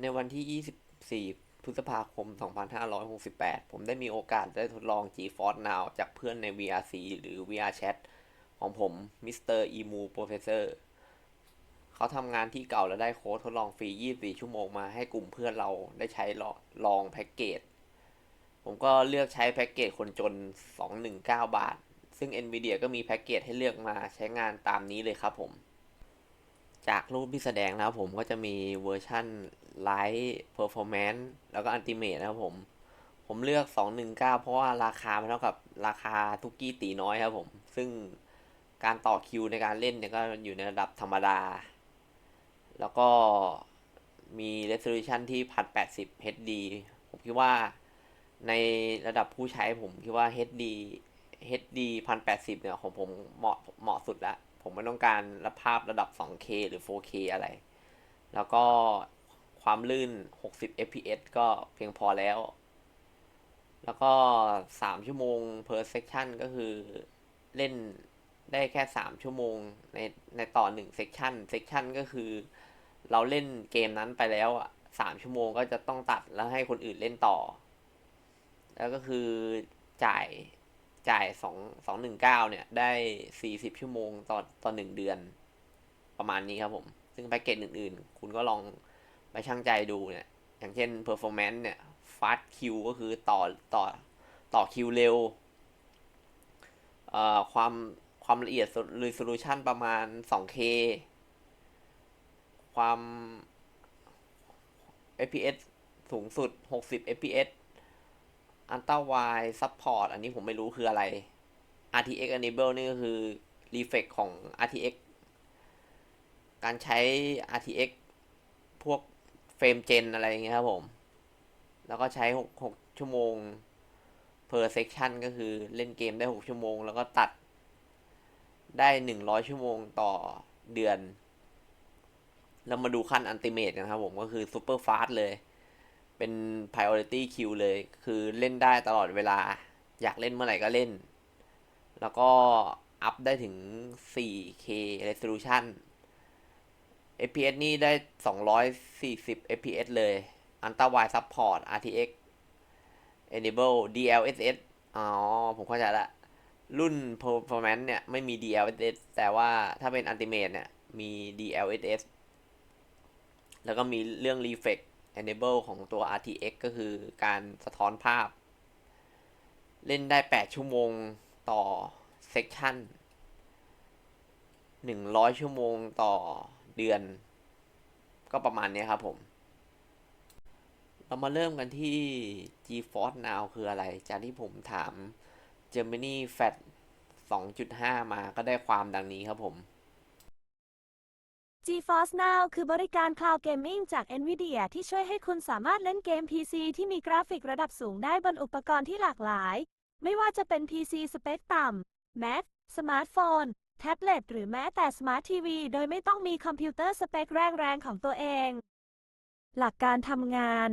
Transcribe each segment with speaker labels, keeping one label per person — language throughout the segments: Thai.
Speaker 1: ในวันที่ 24 พฤษภาคม 2568 ผมได้มีโอกาสได้ทดลอง GeForce Now จากเพื่อนใน VRC หรือ VR Chat ของผม Mr. Emu Professor เขาทำงานที่เก่าและได้โค้ดทดลองฟรี 24 ชั่วโมงมาให้กลุ่มเพื่อนเราได้ใช้ลองแพ็กเกจ ผมก็เลือกใช้แพ็กเกจคนจน 219 บาท ซึ่ง Nvidia ก็มีแพ็กเกจให้เลือกมาใช้งานตามนี้เลยครับผม จากรูปที่แสดงนะครับผมก็จะมีเวอร์ชัน Light Performance แล้วก็ Ultimate นะครับผม ผมเลือก 219 เพราะว่าราคามันเท่ากับราคาทุกกี้ตีน้อยครับผม ซึ่งการต่อคิวในการเล่นเนี่ยก็อยู่ในระดับธรรมดา แล้วก็มี resolution ที่ 1080 HD ผมคิดว่าในระดับผู้ใช้ผมคิดว่า HD HD 1080 เนี่ยของผมเหมาะเหมาะสุดแล้ว ผมไม่ต้องการระภาพระดับ 2K หรือ 4K อะไร แล้วก็ความลื่น 60 fps ก็เพียงพอแล้ว แล้วก็ 3 ชั่วโมง per section ก็คือเล่นได้แค่ 3 ชั่วโมงในในต่อ 1 section section ก็คือเราเล่นเกมนั้นไปแล้วอะ3ชั่วโมงก็จะต้องตัดแล้วให้คนอื่นเล่นต่อ แล้วก็คือจ่าย จ่ายสองสองหนึ่งเก้าเนี่ย ได้สี่สิบชั่วโมงต่อต่อหนึ่งเดือน ประมาณนี้ครับผม ซึ่งแพ็กเกจอื่นๆ คุณก็ลองไปช่างใจดูเนี่ย อย่างเช่น performance เนี่ย fast Q ก็คือต่อต่อต่อคิวเร็ว เอ่อความความละเอียด resolution ประมาณ 2K ความ FPS สูงสุด 60 FPS อันต้า wide support อันนี้ผมไม่รู้คืออะไร RTX enable นี่ก็คือ reflect ของ RTX การใช้ RTX พวกเฟรมเจนอะไรอย่างเงี้ยครับผม แล้วก็ใช้ 6 6 ชั่วโมง per section ก็คือเล่นเกมได้ 6 ชั่วโมง แล้วก็ตัดได้ 100 ชั่วโมงต่อเดือน แล้วมาดูขั้น Ultimate นครับผม ก็คือ super fast เลย เป็น priority queue เลย คือเล่นได้ตลอดเวลา อยากเล่นเมื่อไหร่ก็เล่น แล้วก็อัพได้ถึง 4K resolution FPS นี่ได้ 240 FPS เลย Ultra Wide Support RTX Enable DLSS อ๋อ ผมเข้าใจละ รุ่น Performance เนี่ย ไม่มี DLSS แต่ว่าถ้าเป็น Ultimate เนี่ย มี DLSS แล้วก็มีเรื่อง Reflect enable ของตัว RTX ก็คือการสะท้อนภาพ เล่นได้ 8 ชั่วโมงต่อ section 100 ชั่วโมงต่อเดือน ก็ประมาณนี้ครับผม เรามาเริ่มกันที่ GeForce Now คืออะไร จากที่ผมถาม Germany Fat 2.5 มาก็ได้ความดังนี้ครับผม
Speaker 2: GeForce Now คือบริการ Cloud Gaming จาก NVIDIA ที่ช่วยให้คุณสามารถเล่นเกม PC ที่มีกราฟิกระดับสูงได้บนอุปกรณ์ที่หลากหลาย ไม่ว่าจะเป็น PC สเปคต่ำ Mac สมาร์ทโฟน แท็บเล็ต หรือแม้แต่สมาร์ททีวี โดยไม่ต้องมีคอมพิวเตอร์สเปคแรงๆของตัวเอง หลักการทำงาน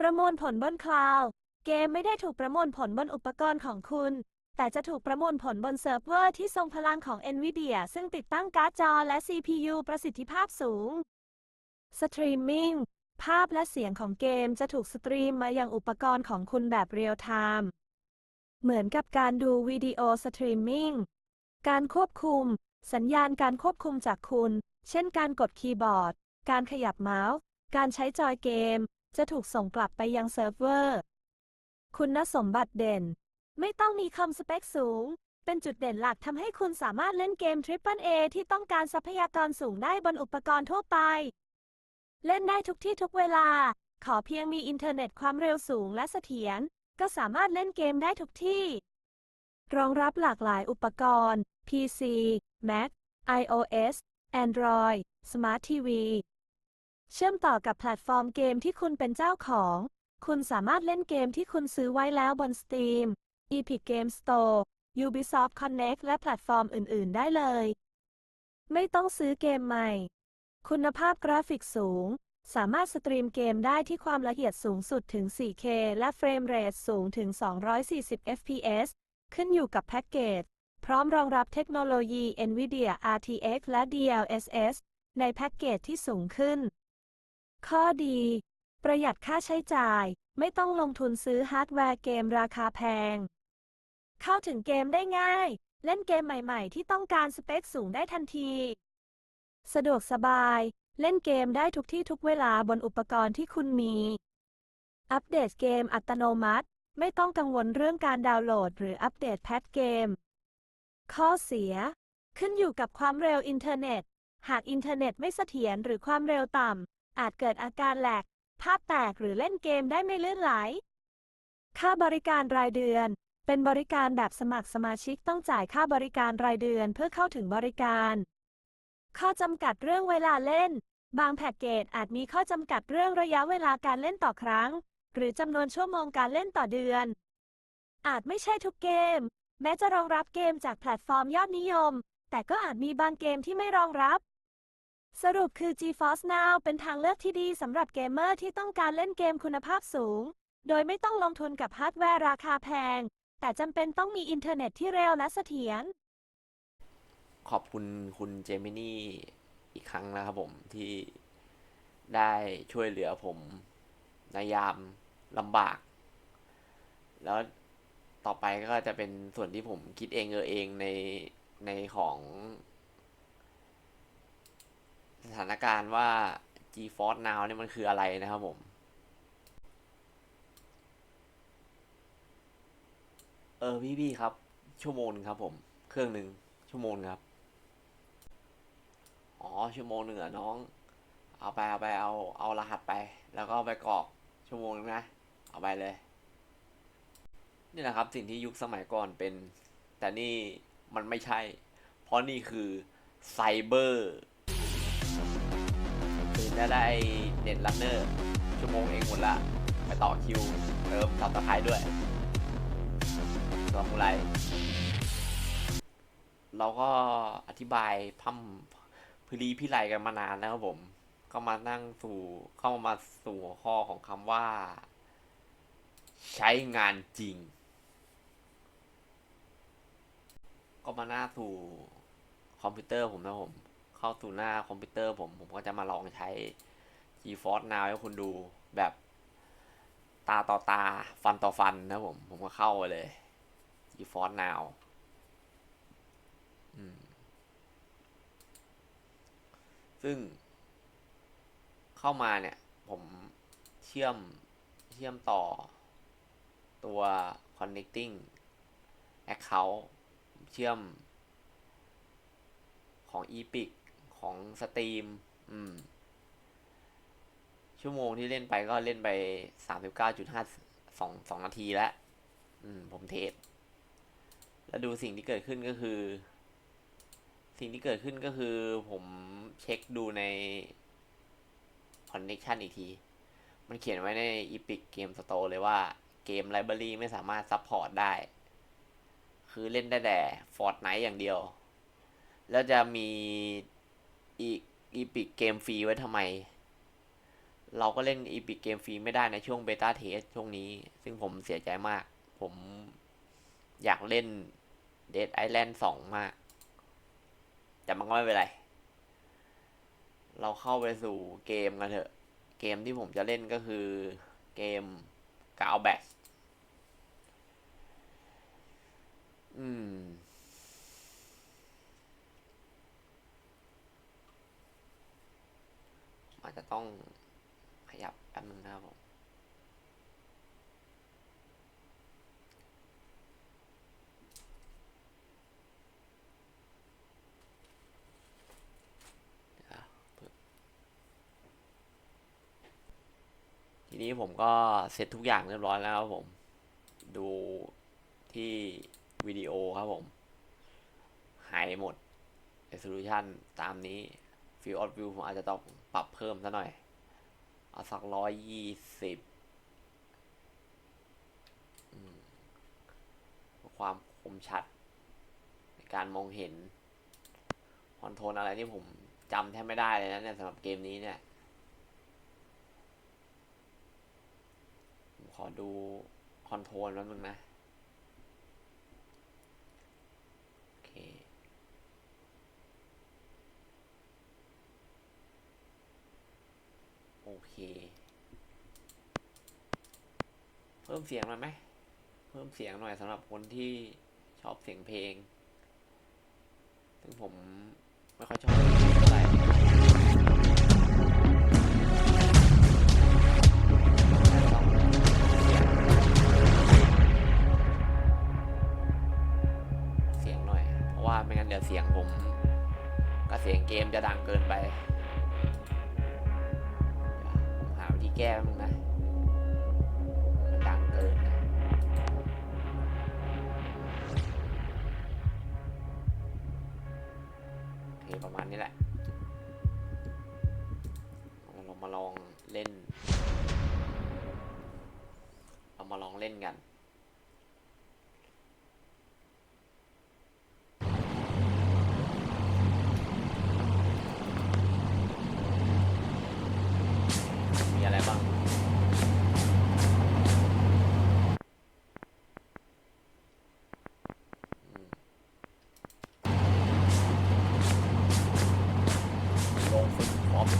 Speaker 2: ประมวลผลบนคลาวด์เกมไม่ได้ถูกประมวลผลบนอุปกรณ์ของคุณ แต่จะถูกประมวลผลบนเซิร์ฟเวอร์ที่ทรงพลังของ NVIDIA ซึ่งติดตั้งการ์ดจอและ CPU ประสิทธิภาพสูง สตรีมมิ่ง ภาพและเสียงของเกมจะถูกสตรีมมายังอุปกรณ์ของคุณแบบเรียลไทม์เหมือนกับการดูวิดีโอสตรีมมิ่ง การควบคุม สัญญาณการควบคุมจากคุณ เช่นการกดคีย์บอร์ด การขยับเมาส์ การใช้จอยเกม จะถูกส่งกลับไปยังเซิร์ฟเวอร์ คุณสมบัติเด่น ไม่ต้องมีคอมสเปคสูง เป็นจุดเด่นหลักทำให้คุณสามารถเล่นเกม Triple A ที่ต้องการทรัพยากรสูงได้บนอุปกรณ์ทั่วไป เล่นได้ทุกที่ทุกเวลา ขอเพียงมีอินเทอร์เน็ตความเร็วสูงและเสถียร ก็สามารถเล่นเกมได้ทุกที่ รองรับหลากหลายอุปกรณ์ PC Mac iOS Android Smart TV เชื่อมต่อกับแพลตฟอร์มเกมที่คุณเป็นเจ้าของ คุณสามารถเล่นเกมที่คุณซื้อไว้แล้วบน Steam Epic Game Store Ubisoft Connect และแพลตฟอร์มอื่น ๆ ได้เลย ไม่ต้องซื้อเกมใหม่ คุณภาพกราฟิกสูง สามารถสตรีมเกมได้ที่ความละเอียดสูงสุดถึง 4K และเฟรมเรทสูงถึง 240 fps ขึ้นอยู่กับแพ็กเกจ พร้อมรองรับเทคโนโลยี NVIDIA RTX และ DLSS ในแพ็กเกจที่สูงขึ้น ข้อดี ประหยัดค่าใช้จ่าย ไม่ต้องลงทุนซื้อฮาร์ดแวร์เกมราคาแพง เข้าถึงเกมได้ง่าย เล่นเกมใหม่ ๆ ที่ต้องการสเปคสูงได้ทันที สะดวกสบาย เล่นเกมได้ทุกที่ทุกเวลาบนอุปกรณ์ที่คุณมี อัปเดตเกมอัตโนมัติ ไม่ต้องกังวลเรื่องการดาวน์โหลด หรืออัปเดตแพทเกม ข้อเสีย ขึ้นอยู่กับความเร็วอินเทอร์เน็ต หากอินเทอร์เน็ตไม่เสถียรหรือความเร็วต่ำ อาจเกิดอาการแหลก ภาพแตกหรือเล่นเกมได้ไม่ลื่นไหล ค่าบริการรายเดือน เป็นบริการแบบสมัครสมาชิกต้องจ่ายค่าบริการรายเดือนเพื่อเข้าถึงบริการ ข้อจำกัดเรื่องเวลาเล่น บางแพ็กเกจอาจมีข้อจำกัดเรื่องระยะเวลาการเล่นต่อครั้ง หรือจำนวนชั่วโมงการเล่นต่อเดือน อาจไม่ใช่ทุกเกม แม้จะรองรับเกมจากแพลตฟอร์มยอดนิยม แต่ก็อาจมีบางเกมที่ไม่รองรับ สรุปคือ GeForce Now เป็นทางเลือกที่ดีสำหรับเกมเมอร์ที่ต้องการเล่นเกมคุณภาพสูง โดยไม่ต้องลงทุนกับฮาร์ดแวร์ราคาแพง แต่จำเป็นต้องมีอินเทอร์เน็ตที่เร็วและเสถียร
Speaker 1: ขอบคุณคุณเจมินี่อีกครั้งนะครับผมที่ได้ช่วยเหลือผมในยามลำบาก แล้วต่อไปก็จะเป็นส่วนที่ผมคิดเองเออเองในในของ สถานการณ์ว่า GeForce Now เนี่ยมันคืออะไรนะครับผม เออพี่พี่ครับ ชั่วโมงหนึงครับ ผม เครื่องหนึ่งชั่วโมงครับ อ๋อชั่วโมงหนึ่งเหรอน้อง เอาไปเอาไปเอาเอารหัสไป แล้วก็ไปกรอกชั่วโมงนึงนะ เอาไปเลย นี่แหละครับ สิ่งที่ยุคสมัยก่อนเป็น แต่นี่มันไม่ใช่ เพราะนี่คือไซเบอร์ตื่นได้ได้เน็ตลันเนอร์ชั่วโมงเองหมดละ ไปต่อคิวเติมสับตะไคร้ด้วย สมุไรเราก็อธิบายพัมพลีพิไลกันมานานแล้วครับผม ก็มานั่งสู่เข้ามาสู่หัวข้อของคำว่า ใช้งานจริง ก็มาหน้าสู่คอมพิวเตอร์ผมนะผม เข้าสู่หน้าคอมพิวเตอร์ผม ผมก็จะมาลองใช้ GeForce Now ให้คุณดูแบบตาต่อตาฟันต่อฟันนะผม ผมก็เข้าไปเลย GeForce Now ซึ่ง เข้ามาเนี่ย ผมเชื่อมเชื่อมต่อตัว connecting account เชื่อม ของ Epic ของ Steam อืม ชั่วโมงที่เล่นไปก็เล่นไปสามสิบเก้าจุดห้าสองสองนาทีแล้ว อืม ผมเทส แล้วดูสิ่งที่เกิดขึ้นก็คือ สิ่งที่เกิดขึ้นก็คือผมเช็คดูใน Connection อีกที มันเขียนไว้ใน Epic Game Store เลยว่าเกม Library ไม่สามารถซัพพอร์ตได้ คือเล่นได้แต่ Fortnite อย่างเดียว แล้วจะมีอีก Epic Game Free ไว้ทำไม เราก็เล่น Epic Game Free ไม่ได้ในช่วง Beta Test ช่วงนี้ ซึ่งผมเสียใจมาก ผมอยากเล่น Dead Island 2มาก แต่มันก็ไม่เป็นไร เราเข้าไปสู่เกมกันเถอะ เกมที่ผมจะเล่นก็คือเกมกาวแบ s อืมอาจจะต้องขยับแป๊บนึงนะครับผม ทีนี้ผมก็เสร็จทุกอย่างเรียบร้อยแล้วครับผม ดูที่วิดีโอครับผม หายหมด resolution ตามนี้ field of view ผมอาจจะต้องปรับเพิ่มซะหน่อย เอาสักร้อยยี่สิบความคมชัด ในการมองเห็นคอนโทรลอะไรที่ผมจำแทบไม่ได้เลยนะเนี่ยสำหรับเกมนี้เนี่ย ขอดูคอนโทรลแล้วนึงนะโอเคโอเค เพิ่มเสียงหน่อยไหม เพิ่มเสียงหน่อยสำหรับคนที่ชอบเสียงเพลง ซึ่งผม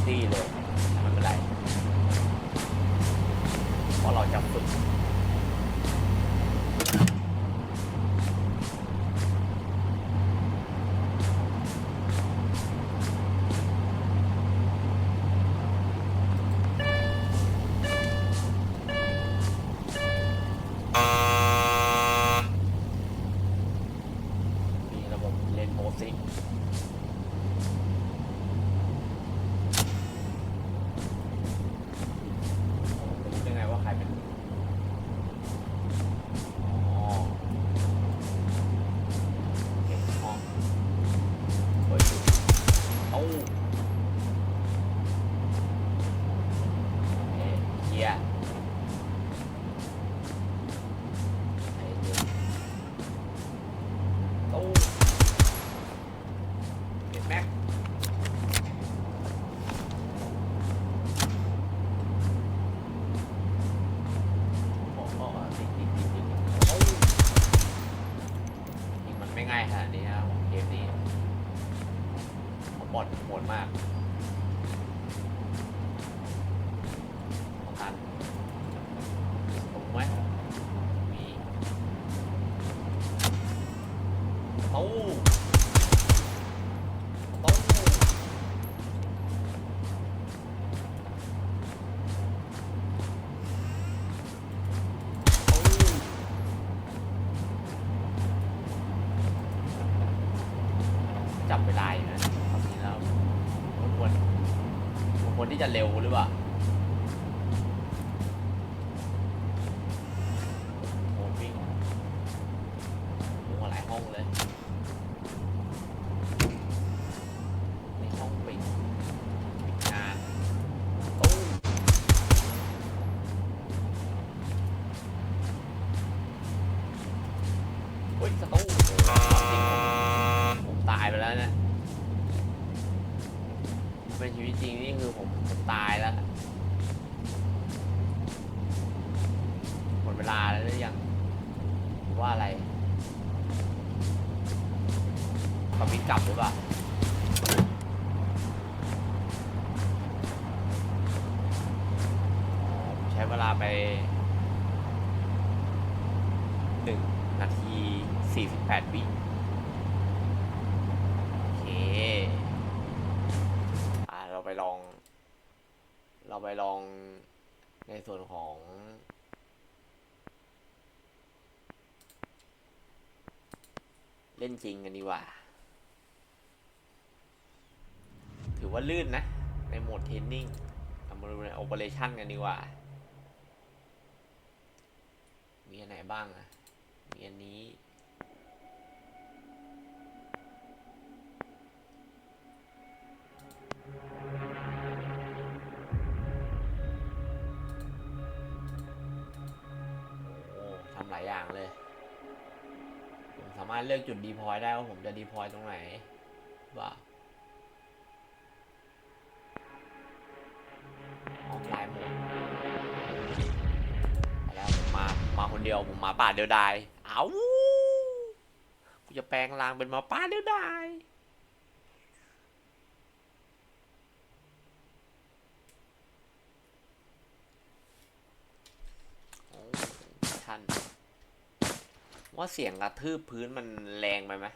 Speaker 1: s de คนที่จะเร็วหรือเปล่า ลอง เราไปลองในส่วนของ เล่นจริงกันดีกว่า ถือว่าลื่นนะ ในโหมดเทนนิ่งเรามาดูในโอเปอเรชั่นกันดีกว่า มีอันไหนบ้างอะมีอันนี้ารถเลือกจุดดีพอยได้ว่าผมจะดีพอยตรงไหนว่าออกไลน์ผมแล้วผมมา มาคนเดียวผมมาป่าเดียวดายเอากูจะแปลงร่างเป็นมาป่าเดียวดายท่าน ว่าเสียงกระทืบพื้นมันแรงไปไหม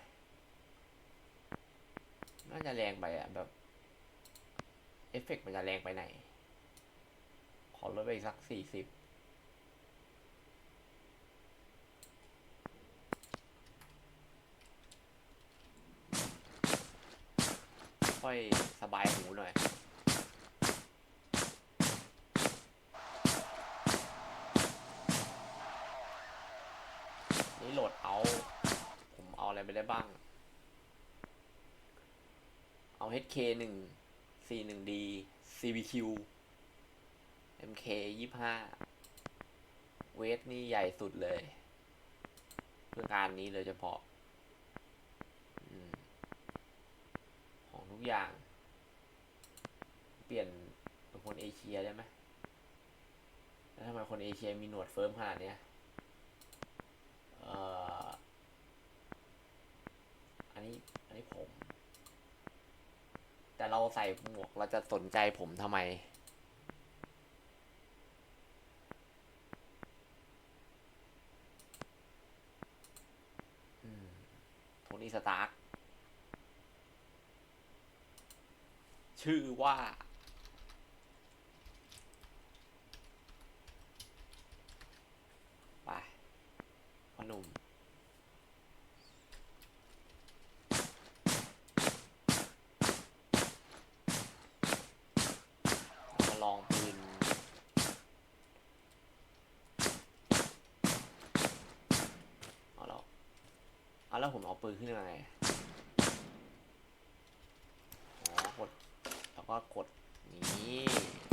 Speaker 1: น่าจะแรงไปอะแบบ เอฟเฟกต์มันจะแรงไปไหน ขอลดไปอีกสักสี่สิบค่อยสบายหูหน่อย นี่โหลดเอา ผมเอาอะไรไปได้บ้าง เอา HK หนึ่ง C หนึ่ง D CBQ MK ยี่ห้าเวทนี่ใหญ่สุดเลย เพื่อการนี้โดยเฉพาะอของทุกอย่าง เปลี่ยนเป็นคนเอเชียได้ไหมแล้วทำไมคนเอเชียมีหนวดเฟิร์มขนาดเนี้ย อันนี้อันนี้ผม แต่เราใส่หมวกเราจะสนใจผมทำไม อืมโทนี่สตาร์ชื่อว่า ไปพ่อ หนุ่ม มาลองปืนเอาแล้วเอาแล้วผมเอาปืนขึ้นยังไงอ๋อกด แล้วก็กด นี้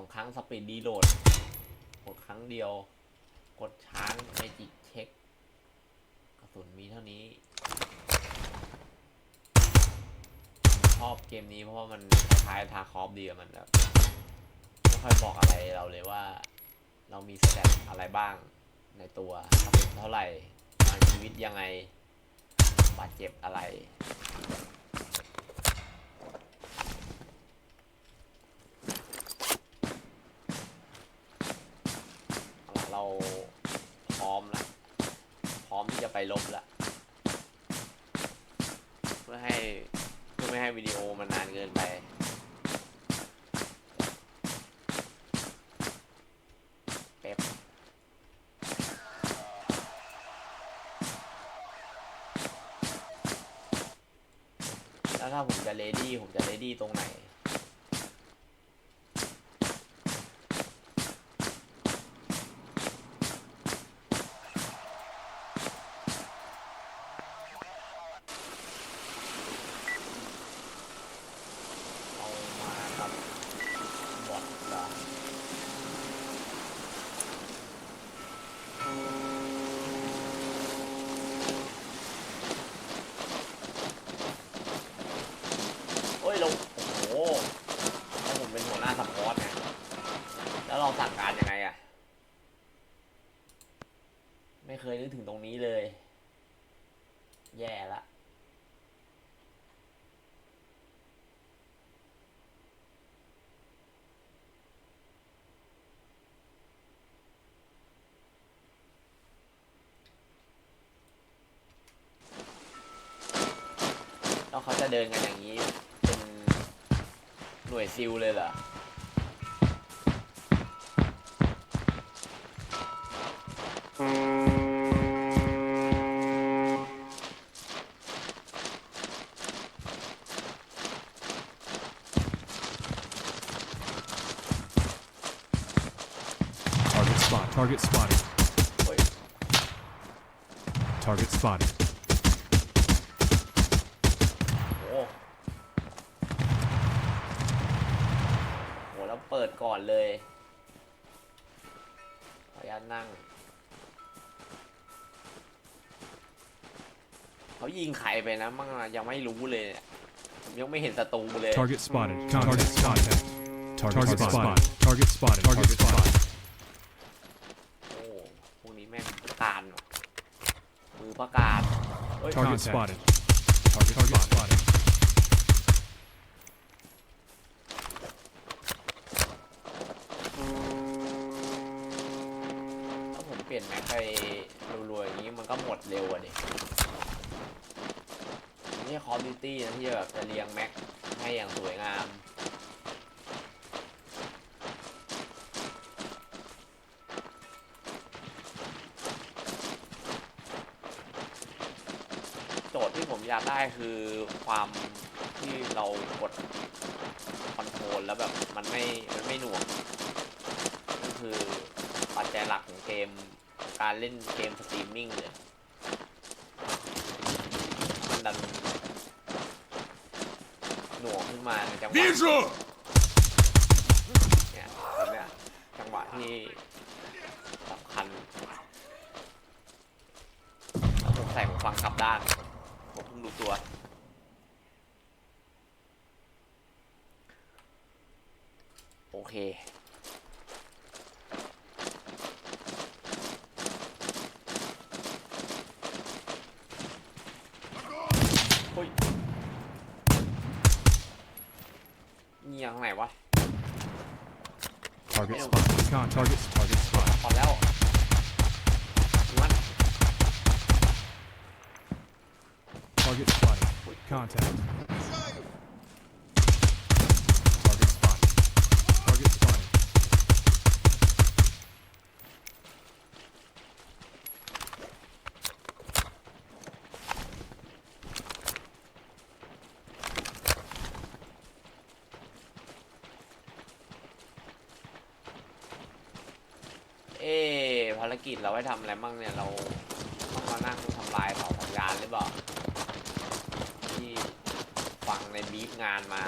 Speaker 1: องครั้งสปีดดีโหลด กดครั้งเดียว กดช้างเมจิกเช็ค กระสุนมีเท่านี้ ชอบเกมนี้เพราะว่ามันคล้ายทาคอฟดีอะมันแบบไม่ค่อยบอกอะไรเราเลยว่า เรามีสแตทอะไรบ้างในตัวกระสุนเท่าไหร่มาชีวิตยังไงบาดเจ็บอะไร เอาล่ะเราพร้อมละพร้อมที่จะไป ลบละเพื่อให้เพื่อไม่ให้วิดีโอมันนานเกินไปเป๊ปแล้วถ้าผมจะเลดี้ผมจะเลดี้ตรงไหน เอามากับบอทเหรอโอ้ยเราโอ้โหแล้วผมเป็นหัวหน้าซัพพอร์ตไงแล้วเราสั่งการยังไงอะไม่เคยนึกถึงตรงนี้เลย แย่ละ แล้วเขาจะเดินกันอย่างนี้ เป็นหน่วยซิลเลยเหรอ
Speaker 3: Target spot. Target spotted.
Speaker 1: โอ้ย
Speaker 3: Target spotted.
Speaker 1: ยิงใครไปนะมั่งอะยังไม่รู้เลยอะผมยังไม่เห็นศัตรูเลย
Speaker 3: Target spotted. Target spotted. Target spotted. Target spotted. Target spotted.
Speaker 1: โอ้พวกนี้แม่งประการว่ะมือประการเฮ้ย
Speaker 3: Target spotted. Target spotted.
Speaker 1: ถ้าผมเปลี่ยนแม็กไปรัวๆอย่างนี้มันก็หมดเร็วอะดินี่ค อมดิตี้นะที่แบบจะเรียงแม็กให้อย่างสวยงามโจทย์ที่ผมอยากได้คือความที่เรากดคอนโทรลแล้วแบบมันไม่มันไม่หน่วงนี่คือปัจจัยหลักของเกมของการเล่นเกมสตรีมมิ่งเลย มันดันห น่วงขึ้นมาในจังหวะเนี่ยแบบเนี้ยจังหวะที่สำคัญแล้วผมใส่หูฟังกลับด้านผมเพิ่งรู้ตัวโอเค
Speaker 3: Target spotted. Con target target spotted.
Speaker 1: พอแล้วมัน
Speaker 3: Target spotted. Contact.
Speaker 1: เอ๊ภารกิจเราไปทำอะไรบ้างเนี่ยเราต้องมานั่งทำลายเผาสัญญาณหรือเปล่าที่ฟังในบีฟงานมา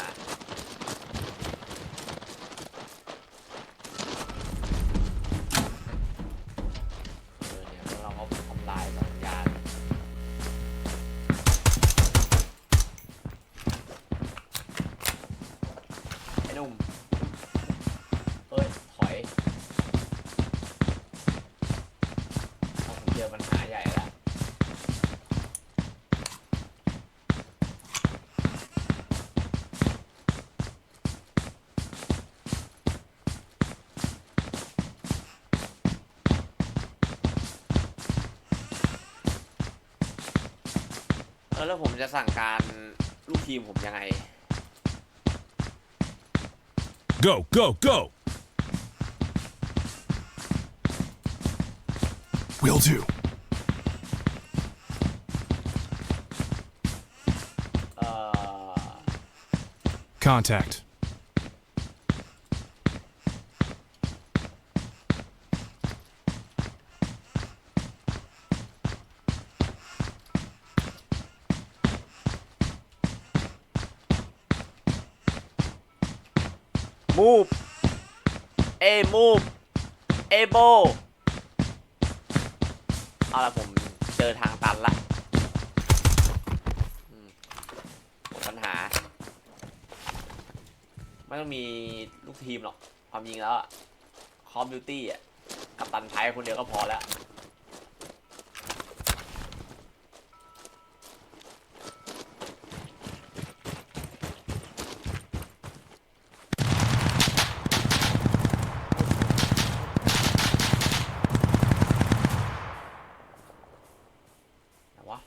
Speaker 1: ผมจะสั่งการลูกทีมผมยังไง
Speaker 3: Go go go. Will do.
Speaker 1: เอ่อ
Speaker 3: Contact.
Speaker 1: Move เอโบเอาละผมเจอทางตันละปัญหา ไม่ต้องมีลูกทีมหรอก ความจริงแล้วคอมบิวตี้อะกับตันไทยคนเดียวก็พอแล้ว ไหนวะ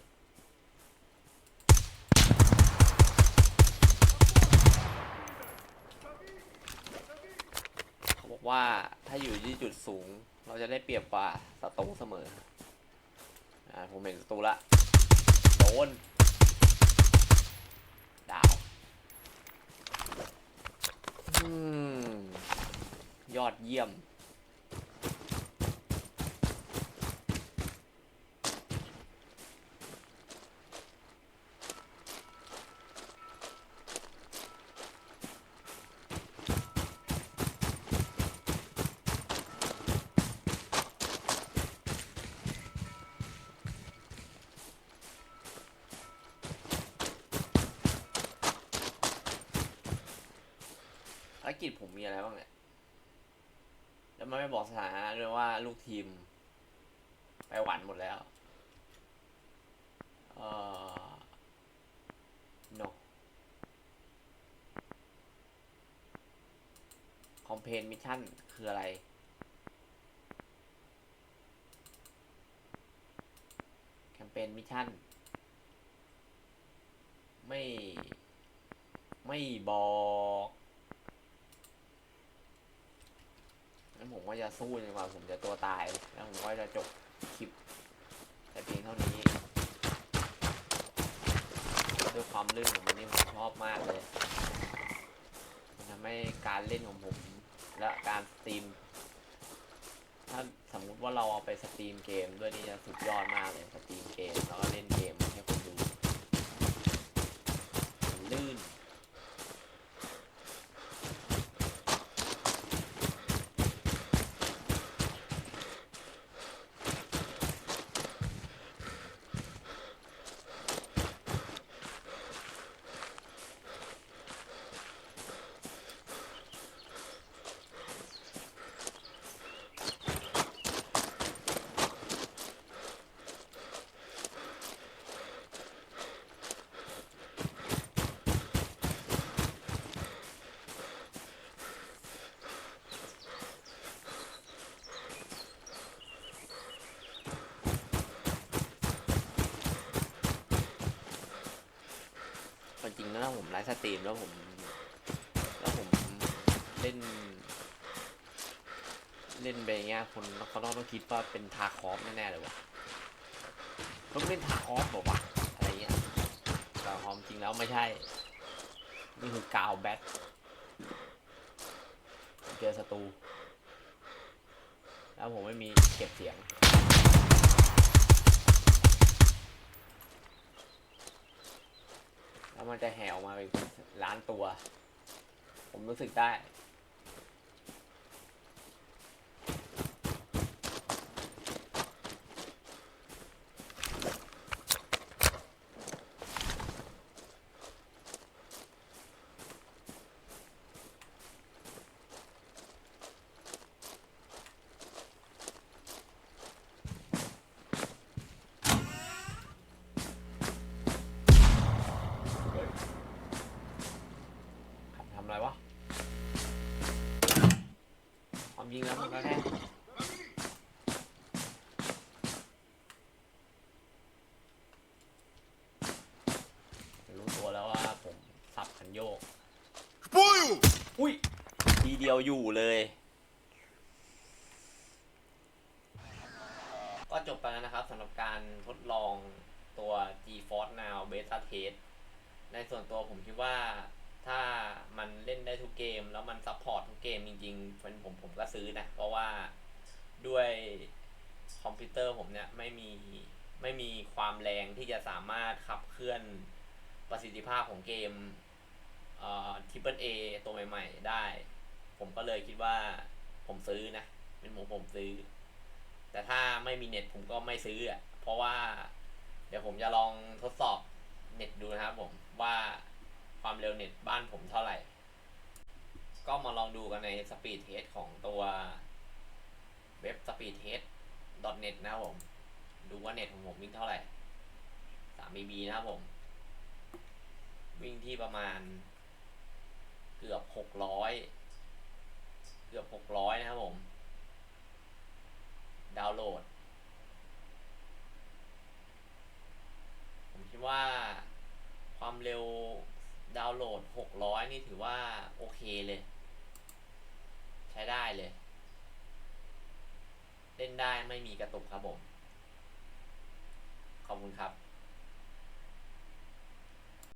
Speaker 1: เขาบอกว่าถ้าอยู่ที่ จุดสูง เราจะได้เปรียบกว่าศัตรูเสมอ อ่า ผมเห็นศัตรูละ โดน ดาว อืม ยอดเยี่ยม กิจผมมีอะไรบ้างเนี่ย แล้วมันไม่บอกสถานะด้วยว่าลูกทีม ไปหวันหมดแล้วเอ่อ no คอมเพนมิชชั่นคืออะไร แคมเปญมิชชั่น ไม่ ไม่บอกงั้นผม ก็จะสู้จนกว่าผมจะตัวตาย แล้วผมก็จะจบคลิปแต่เพียงเท่านี้ด้วยความลื่นของมันนี่ผมชอบมากเลยมันทำให้การเล่นของผม และการสตรีม ถ้าสมมุติว่าเราเอาไปสตรีมเกม ด้วยนี่จะสุดยอดมากเลยสตรีมเกมแล้วก็เล่นเกมให้คนดูลื่น จริงแล้วผมไลฟ์สตรีมแล้วผมแล้วผมเล่น เล่นไปเงี้ยคนเขาต้องต้องคิดว่าเป็นทาคอฟแน่ๆเลยวะต้องเล่นทาคอฟบอกว่าวะอะไรเงี้ยแต่ความจริงแล้วไม่ใช่ นี่คือกาวแบทเจอศัตรูแล้วผมไม่มีเก็บเสียง แล้วมันจะแห่ออกมาเป็นล้านตัว ผมรู้สึกได้ ขับทำอะไรวะ ความจริงแล้วมันก็แค่รู้ตัวแล้วว่าผมสับขันโยก อุ้ย ทีเดี ยวอยู่เลย ก็จบไปแล้วนะครับสำหรับการทดลองตัว GeForce Now Beta Test ในส่วนตัวผมคิดว่าถ้ามันเล่นได้ทุกเกม แล้วมันซัพพอร์ตทุกเกมจริงๆเป็นผมผมก็ซื้อนะ เพราะว่าด้วยคอมพิวเตอร์ผมเนี่ยไม่มีไม่มีความแรงที่จะสามารถขับเคลื่อนประสิทธิภาพของเกมเอ่อ Triple A ตัวใหม่ ๆ ได้ ผมก็เลยคิดว่าผมซื้อนะ เป็นผมผมซื้อ แต่ถ้าไม่มีเน็ตผมก็ไม่ซื้ออะ เพราะว่า เดี๋ยวผมจะลองทดสอบเน็ตดูนะครับผมว่าความเร็วเน็ตบ้านผมเท่าไหร่ ก็มาลองดูกันในสปีดเทสของตัวเว็บ speedtest.net นะครับผม ดูว่าเน็ตของผมวิ่งเท่าไหร่3 MB นะครับผม วิ่งที่ประมาณเกือบ600เกือบ600นะครับผม ดาวน์โหลด ผมคิดว่าความเร็วดาวน์โหลด600นี่ถือว่า โอเคเลย ใช้ได้เลย เล่นได้ไม่มีกระตุกครับผม ขอบคุณครับ